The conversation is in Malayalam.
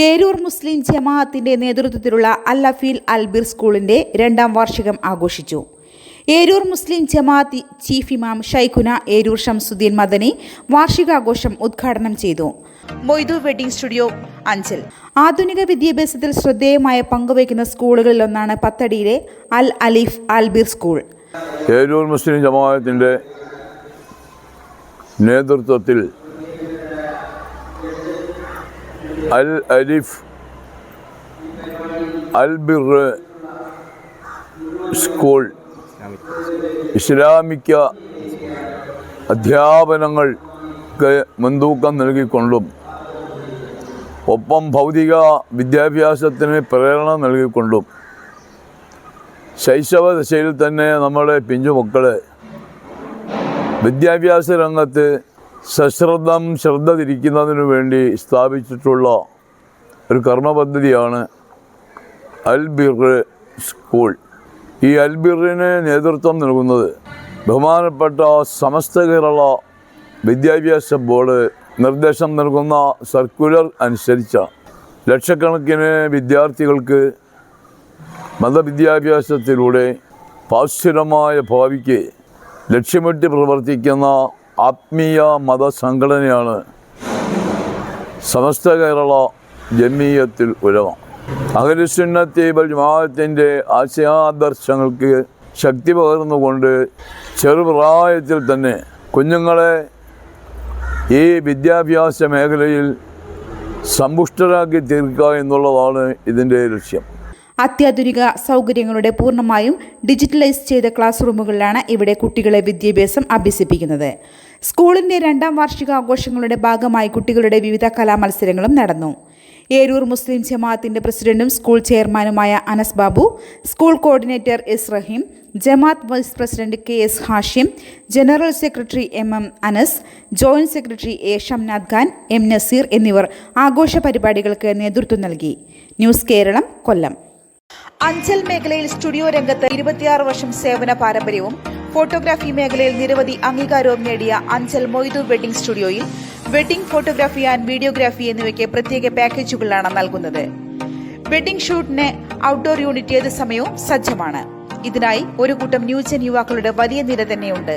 ഏരൂർ മുസ്ലിം ജമാഅത്തിന്റെ നേതൃത്വത്തിലുള്ള അല്ലഫീൽ അൽബിർ സ്കൂളിന്റെ രണ്ടാം വാർഷികം ആഘോഷിച്ചു. ഏരൂർ മുസ്ലിം ജമാഅത്ത് ചീഫ് ഇമാം ഷൈഖുന ഏരൂർ ഷംസുദ്ദീൻ മദനി വാർഷികാഘോഷം ഉദ്ഘാടനം ചെയ്തു. Moidu wedding studio Anchal. ആധുനിക വിദ്യാഭ്യാസത്തിൽ ശ്രദ്ധേയമായ പങ്കുവയ്ക്കുന്ന സ്കൂളുകളിലൊന്നാണ് പത്തടിയിലെ അൽ അലിഫ് അൽബിർ സ്കൂൾ. ഏരൂർ മുസ്ലിം ജമാഅത്തിന്റെ നേതൃത്വത്തിൽ അൽ അലിഫ് അൽ ബിർ സ്കൂൾ. ഇസ്ലാമിക അധ്യാപനങ്ങൾക്ക് മുൻതൂക്കം നൽകിക്കൊണ്ടും ഒപ്പം ഭൗതിക വിദ്യാഭ്യാസത്തിന് പ്രേരണ നൽകിക്കൊണ്ടും ശൈശവ ദശയിൽ തന്നെ നമ്മുടെ പിഞ്ചുമക്കളെ വിദ്യാഭ്യാസ രംഗത്ത് സശ്രദ്ധം ശ്രദ്ധ തിരിക്കുന്നതിനു വേണ്ടി സ്ഥാപിച്ചിട്ടുള്ള ഒരു കർമ്മ പദ്ധതിയാണ് അൽബിർ സ്കൂൾ. ഈ അൽബിറിന് നേതൃത്വം നൽകുന്നത് ബഹുമാനപ്പെട്ട സമസ്ത കേരള വിദ്യാഭ്യാസ ബോർഡ് നിർദ്ദേശം നൽകുന്ന സർക്കുലർ അനുസരിച്ചാണ് ലക്ഷക്കണക്കിന് വിദ്യാർത്ഥികൾക്ക് മതവിദ്യാഭ്യാസത്തിലൂടെ പാശ്ചരമായ ഭാവിക്ക് ലക്ഷ്യമിട്ട് പ്രവർത്തിക്കുന്ന ആത്മീയ മതസംഘടനയാണ്. സമസ്ത കേരള ജമീയത്തിൽ ഉലമ. അഖിലുസുന്നത്തി ജമാഅത്തിന്റെ ആശയാദർശങ്ങൾക്ക് ശക്തി പകർന്നുകൊണ്ട് ചെറുപ്രായത്തിൽ തന്നെ കുഞ്ഞുങ്ങളെ ഈ വിദ്യാഭ്യാസ മേഖലയിൽ സമ്പുഷ്ടരാക്കി തീർക്കുക എന്നുള്ളതാണ് ഇതിന്റെ ലക്ഷ്യം. അത്യാധുനിക സൗകര്യങ്ങളുടെ പൂർണമായും ഡിജിറ്റലൈസ് ചെയ്ത ക്ലാസ് റൂമുകളിലാണ് ഇവിടെ കുട്ടികളെ വിദ്യാഭ്യാസം അഭ്യസിപ്പിക്കുന്നത്. സ്കൂളിന്റെ രണ്ടാം വാർഷികാഘോഷങ്ങളുടെ ഭാഗമായി കുട്ടികളുടെ വിവിധ കലാമത്സരങ്ങളും നടന്നു. ഏരൂർ മുസ്ലിം ജമാഅത്തിന്റെ പ്രസിഡന്റും സ്കൂൾ ചെയർമാനുമായ Anas Babu school coordinator S Rahim Jamaat vice president K S Hashim general secretary M M Anas joint secretary A Shamnath Khan M Nazir എന്നിവർ ആഘോഷ പരിപാടികൾക്ക് നേതൃത്വം നൽകി. ന്യൂസ് കേരളം കൊല്ലം. അഞ്ചൽ മേഖലയിൽ സ്റ്റുഡിയോ രംഗത്ത് ഇരുപത്തിയാറ് വർഷം സേവന പാരമ്പര്യവും ഫോട്ടോഗ്രാഫി മേഖലയിൽ നിരവധി അംഗീകാരവും നേടിയ അഞ്ചൽ മൊയ്തു വെഡിംഗ് സ്റ്റുഡിയോയിൽ വെഡിംഗ് ഫോട്ടോഗ്രാഫി ആൻഡ് വീഡിയോഗ്രാഫി എന്നിവയ്ക്ക് പ്രത്യേക പാക്കേജുകളാണ് നൽകുന്നത്. വെഡിംഗ് ഷൂട്ടിന് ഔട്ട്ഡോർ യൂണിറ്റ് ഏത് സമയവും സജ്ജമാണ്. ഇതിനായി ഒരു കൂട്ടം ന്യൂജൻ യുവാക്കളുടെ വലിയ നിര തന്നെയുണ്ട്.